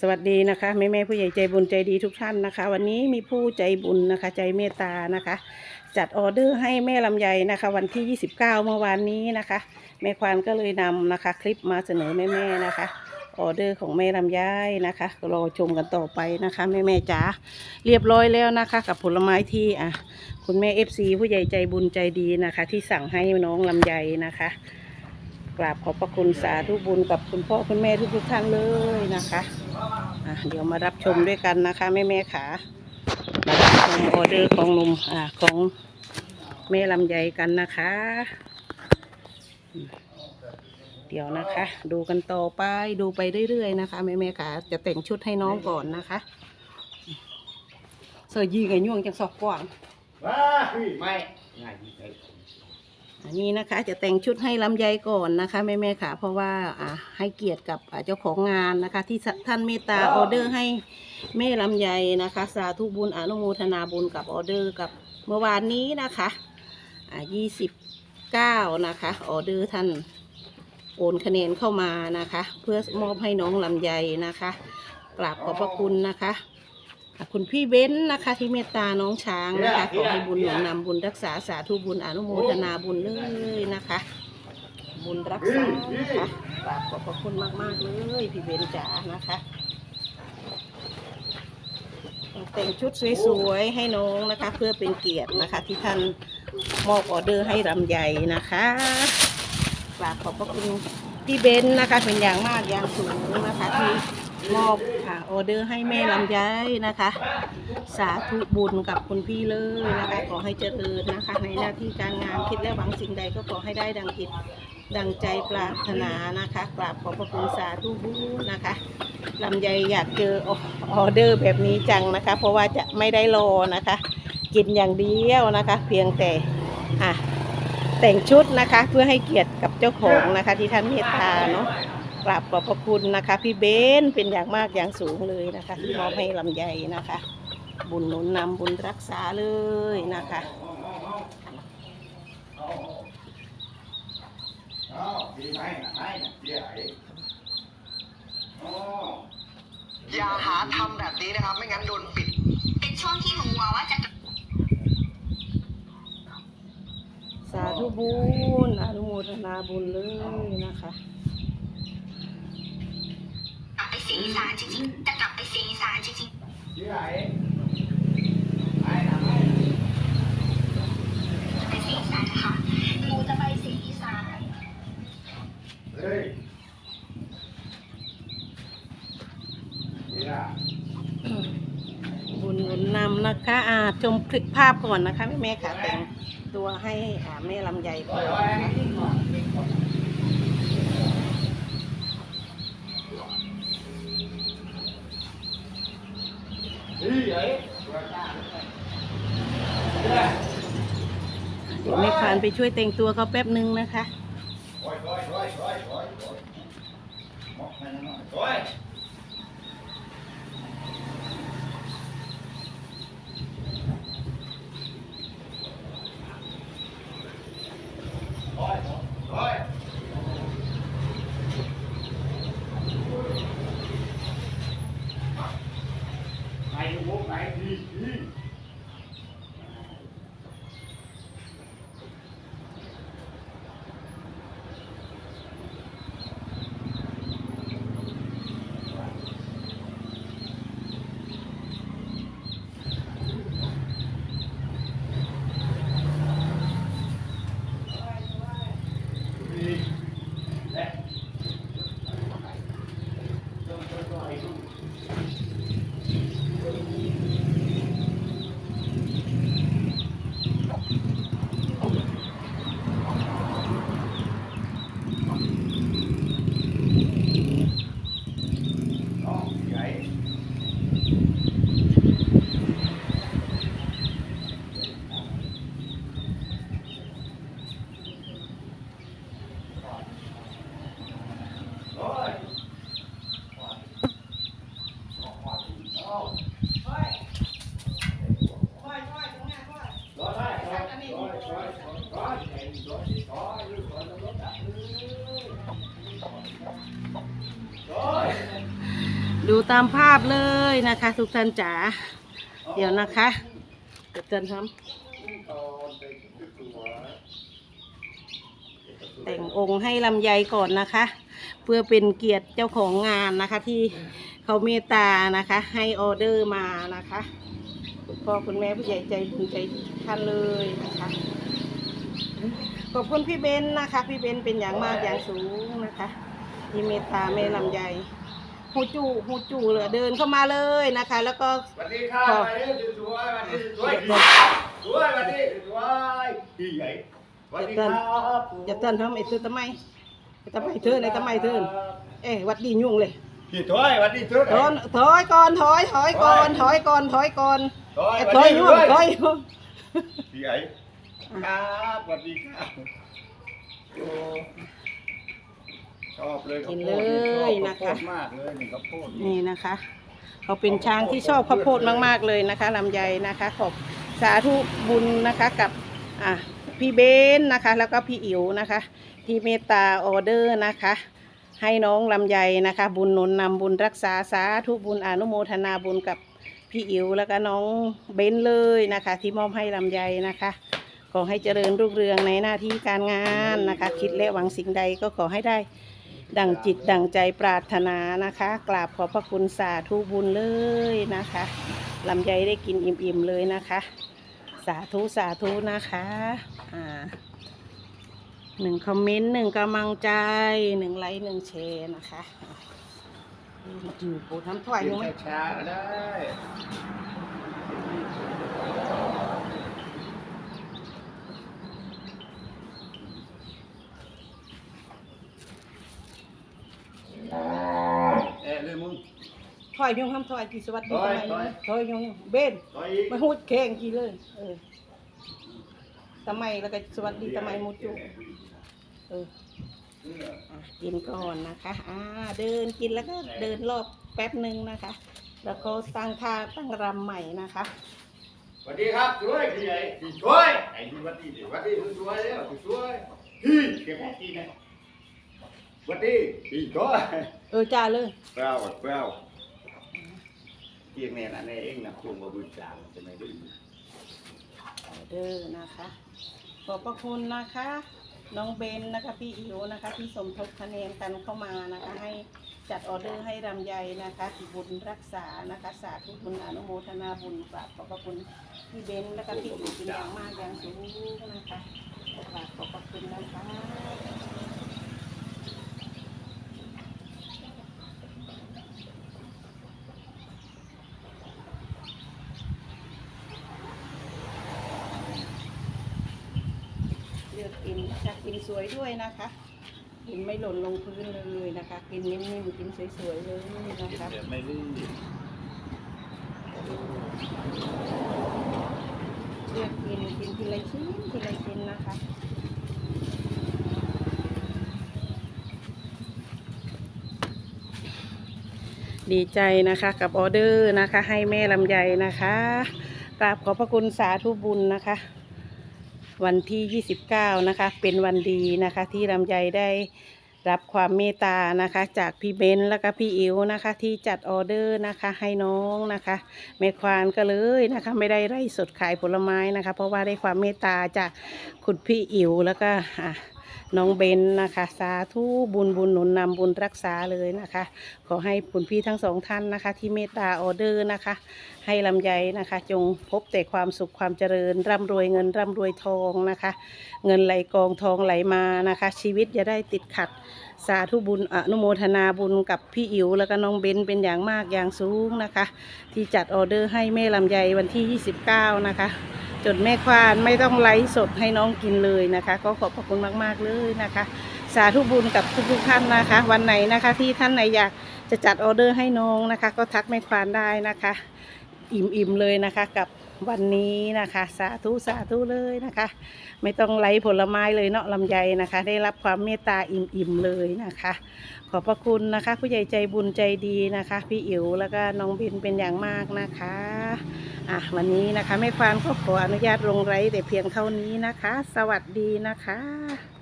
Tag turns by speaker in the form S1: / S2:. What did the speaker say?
S1: สวัสดีนะคะแม่แม่ผู้ใหญ่ใจบุญใจดีทุกท่านนะคะ วันนี้มีผู้ใจบุญนะคะ ใจเมตตานะคะ จัดออเดอร์ให้แม่ลำไยนะคะ วันที่ 29 เมื่อวานนี้นะคะ แม่ควานก็เลยนำนะคะ คลิปมาเสนอแม่แม่นะคะออเดอร์ของแม่ลำไยนะคะรอชมกันต่อไปนะคะแม่แม่จ๋าเรียบร้อยแล้วนะคะ กับผลไม้ที่อะคุณแม่ FC ผู้ใหญ่ใจบุญใจดีนะคะ ที่สั่งให้น้องลำไยนะคะ กราบขอบพระคุณสาธุบุญกับคุณพ่อคุณแม่ทุกๆท่านเลยนะคะอะเดี๋ยวมารับชมด้วยกันนะคะแม่แม่ขามารับชมออเดอร์ของหนุ่มอ่าของแม่ลำไยกันนะคะอืมเดี๋ยวนะคะ ดูกันต่อไปดูไปเรื่อยๆนะคะแม่แม่ขาจะแต่งชุดให้น้องก่อนนะคะเสื้อยีไงย่วงจังสอกกว่าง
S2: ว้าพี่ไม่ง่ายดีใจ
S1: อันนี้นะคะจะแต่งชุดให้ลำไยก่อนนะคะแม่แม่ๆค่ะ เพราะว่าอ่าให้เกียรติกับอ่าเจ้าของงานนะคะ ที่ท่านเมตตาออเดอร์ให้แม่ลำไยนะคะ สาธุบุญอนุโมทนาบุญกับออเดอร์กับเมื่อวานนี้นะคะอ่ายี่สิบเก้านะคะออเดอร์ท่านโอนคะแนนเข้ามานะคะ เพื่อมอบให้น้องลำไยนะคะกราบขอบพระคุณนะคะ อะคุณพี่เบ้นนะคะ ที่เมตตาน้องช้างนะคะ ขอให้บุญหนุนนำบุญรักษาสาธุบุญอนุโมทนาบุญเลยนะคะ บุญรักษานะคะกราบขอบพระคุณมากๆเลยพี่เบนจ๋านะคะแต่งชุดสวยๆให้น้องนะคะ เพื่อเป็นเกียรตินะคะ ที่ท่านมอบออเดอร์ให้ลำไยนะคะกราบขอบพระคุณพี่เบนนะคะเป็นอย่างมากอย่างสูงนะคะที่ มอบอ่าออเดอร์ให้แม่ลำไยนะคะ สาธุบุญกับคุณพี่เลยนะคะขอให้เจริญนะคะ ในหน้าที่การงานคิดและหวังสิ่งใดก็ขอให้ได้ดังจิตดังใจปรารถนานะคะกราบขอบพระคุณสาธุบุญนะคะลำไยอยากเจอออเดอร์แบบนี้จังนะคะ เพราะว่าจะไม่ได้รอนะคะ กินอย่างเดียวนะคะ เพียงแต่อะแต่งชุดนะคะเพื่อให้เกียรติกับเจ้าของนะคะที่ท่านเมตตาเนาะ กราบขอบพระคุณนะคะ พี่เบนเป็นอย่างมากอย่างสูงเลยนะคะที่มอบให้ลำไยนะคะ บุญหนุนนำบุญรักษาเลยนะคะ
S2: อ้าวพี่ไม่นะไม่นะเดี๋ยวไอ้อ๋อ
S3: อย่าหาทำแบบนี้นะครับ ไม่งั้นโดนปิด
S4: เป็นช่วงที่หนูว่าว่าจะ
S1: สาธุบุญอนุโมทนาบุญเลยนะคะ
S4: กลับไปเสียง อีสานจริงๆ จะกลับไปเสียงอีสานจริง
S2: เดี๋ยวไอ้ไอ้นะไอ้
S4: ๆจะไปเสียงอีสานนะคะหนูจะไปเสียงอีสาน
S2: เฮ้ยเดี๋ย
S1: บุญหนุนนำนะคะอ่าชมคลิปภาพก่อนนะคะแม่แม่ค่ะแต่งตัวให้อ่าแม่ลำไยก่อนนะคะ
S2: พี่ไอ้
S1: เดี๋ยวแม่ควานไปช่วยแต่งตัวเขาแป๊บนึงนะคะ
S2: โอ้ยโอ้ยโอ้ยโอ้ยโอ้ยโอ้ยมอกให้หน่อยโอ้ยโอ้ยโอ้ยไหนวงไหนดีดี
S1: ดูตามภาพเลยนะคะ ทุกท่านจ๋าเดี๋ยวนะคะเดี๋ยวเตือนครับแต่งองค์ให้ลำไยก่อนนะคะ เพื่อเป็นเกียรติเจ้าของงานนะคะที่เขาเมตตานะคะ ให้ออเดอร์มานะคะคุณพ่อคุณแม่ผู้ใหญ่ใจบุญใจดีท่านเลยนะคะขอบคุณพี่เบนนะคะ พี่เบนเป็นอย่างมากอย่างสูงนะคะ ที่เมตตาแม่ลำไย หูจูหูจูเลยเดินเข้ามาเลยนะคะ แล้วก็
S2: สวัสดีค่ะสวัสดีสวยสวัสดีสวยสวยสวัสดีสวยพี่ใหญ่สวัสดีครับ
S1: อย่าเตือนทำไอ้เธอทำไมไอ้ทำไมเธอไอ้ทำไมเธอเอ้ยวัดดียุ่งเลย
S2: พี่ถอยสวัสดีทุก
S1: ถอนถอยก่อนถอยถอยก่อนถอยก่อนถอยก่อน
S2: ถอย
S1: ไอ้
S2: ส
S1: ถ
S2: วั
S1: อย
S2: สดี
S1: ยุ่ง
S2: ด้วย
S1: ถอยยุ่ง
S2: พี่ใหญ่ครับสวัสดีครับโอ้ ชอบเลยข้าวโพดชอบข้าวโพดมากเลยนี่ข้าวโพด
S1: นี่นะคะ เขาเป็นช้างที่ชอบข้าวโพดมาก ๆ เลยนะคะลำไยนะคะ ขอบสาธุบุญนะคะกับอะพี่เบนนะคะ แล้วก็พี่อิ๋วนะคะ ที่เมตตาออเดอร์นะคะ ให้น้องลำไยนะคะ บุญหนุนนำบุญรักษาสาธุบุญอนุโมทนาบุญกับพี่อิ๋วแล้วก็น้องเบนเลยนะคะ ที่มอบให้ลำไยนะคะขอให้เจริญรุ่งเรืองในหน้าที่การงานนะคะ คิดและหวังสิ่งใดก็ขอให้ได้ ดังจิตดังใจปรารถนานะคะ กราบขอบพระคุณสาธุบุญเลยนะคะลำไยได้กินอิ่มๆเลยนะคะ สาธุสาธุนะคะอ่าหนึ่งคอมเมนต์หนึ่งกำลังใจหนึ่งไลค์หนึ่งแชร์นะคะอยู่ปูทำถวาย
S2: กิ
S1: ยัง
S2: น
S1: ไหม
S2: ช้าๆก็ได้เอ๊ะเลยมึง
S1: ถวายยังทำถวายกี่สวัสดี
S2: ถอย
S1: ทำไม
S2: ถอย
S1: ถอยยังเบน
S2: ถอยอีก
S1: มาหูดแข่งกี่เลยเออทำไมแล้วก็สวัสดีทำไมมูจุเอออะกินก่อนนะคะอ่าเดินกินแล้วก็เดินรอบแป๊บหนึ่งนะคะ แล้วก็ตั้งท่าตั้งรำใหม่นะคะ
S2: สวัสดีครับช่วยพี่ใหญ่พี่ช่วยไอ้นี่สวัสดีดิสวัสดีคุณช่วยแล้วพี่ช่วยพี่เก็บแค่ที่นะสวัสดีพี่ช่วย
S1: เออจ้าเลย
S2: เปล่าเปล่า เพียงเนี่ยนะเนี่เองนะคุมมาบุญจางจะไม่ได้
S1: เด้อนะคะ ขอบพระคุณนะคะ น้องเบนนะคะพี่อิ๋วนะคะ ที่สมทบคะแนนกันเข้ามานะคะ ให้จัดออเดอร์ให้รำไยนะคะบุญรักษานะคะสาธุบุญอนุโมทนาบุญกราบขอบพระคุณพี่เบนแล้วก็พี่อิ๋วเป็นอย่างมากอย่างสูงนะคะกราบขอบพระคุณนะคะ เลือกกิ นะคะกินสวยด้วยนะคะกินไม่หล่นลงพื้นเลยนะคะ กินนิ่มๆกินสวยๆเลยนะคะ
S2: ไม่รีบ
S1: เลือกกินกินทีละชิ้นทีละชิ้นนะคะดีใจนะคะกับออเดอร์นะคะ ให้แม่ลำไยนะคะกราบขอบพระคุณสาธุบุญนะคะ วันที่ 29 นะคะ เป็นวันดีนะคะ ที่ลำไยได้รับความเมตตานะคะ จากพี่เบนซ์แล้วก็พี่อิ๋วนะคะ ที่จัดออเดอร์นะคะให้น้องนะคะเมควานก็เลยนะคะ ไม่ได้ไร่สดขายผลไม้นะคะ เพราะว่าได้ความเมตตาจากคุณพี่อิ๋วแล้วก็อะ น้องเบนนะคะ สาธุบุญบุญหนุนนำบุญรักษาเลยนะคะ ขอให้คุณพี่ทั้งสองท่านนะคะ ที่เมตตาออเดอร์นะคะ ให้ลำไยนะคะ จงพบแต่ความสุขความเจริญ ร่ำรวยเงินร่ำรวยทองนะคะ เงินไหลกองทองไหลมานะคะ ชีวิตอย่าได้ติดขัดสาธุบุญอนุโมทนาบุญกับพี่อิ๋วแล้วก็น้องเบนเป็นอย่างมากอย่างสูงนะคะ ที่จัดออเดอร์ให้แม่ลำไยวันที่ 29 นะคะ จนแม่ควานไม่ต้องไลฟ์สดให้น้องกินเลยนะคะ ก็ขอบพระคุณมากๆเลยนะคะ สาธุบุญกับทุกๆท่านนะคะ วันไหนนะคะที่ท่านไหนอยากจะจัดออเดอร์ให้น้องนะคะ ก็ทักแม่ควานได้นะคะ อิ่มๆเลยนะคะกับ วันนี้นะคะ สาธุสาธุเลยนะคะ ไม่ต้องไล่ผลไม้เลยเนาะลำไยนะคะ ได้รับความเมตตาอิ่มๆเลยนะคะ ขอบพระคุณนะคะ ผู้ใหญ่ใจบุญใจดีนะคะ พี่อิ๋วแล้วก็น้องบินเป็นอย่างมากนะคะอะวันนี้นะคะแม่ควานก็ขออนุญาตลงไลฟ์แต่เพียงเท่านี้นะคะ สวัสดีนะคะ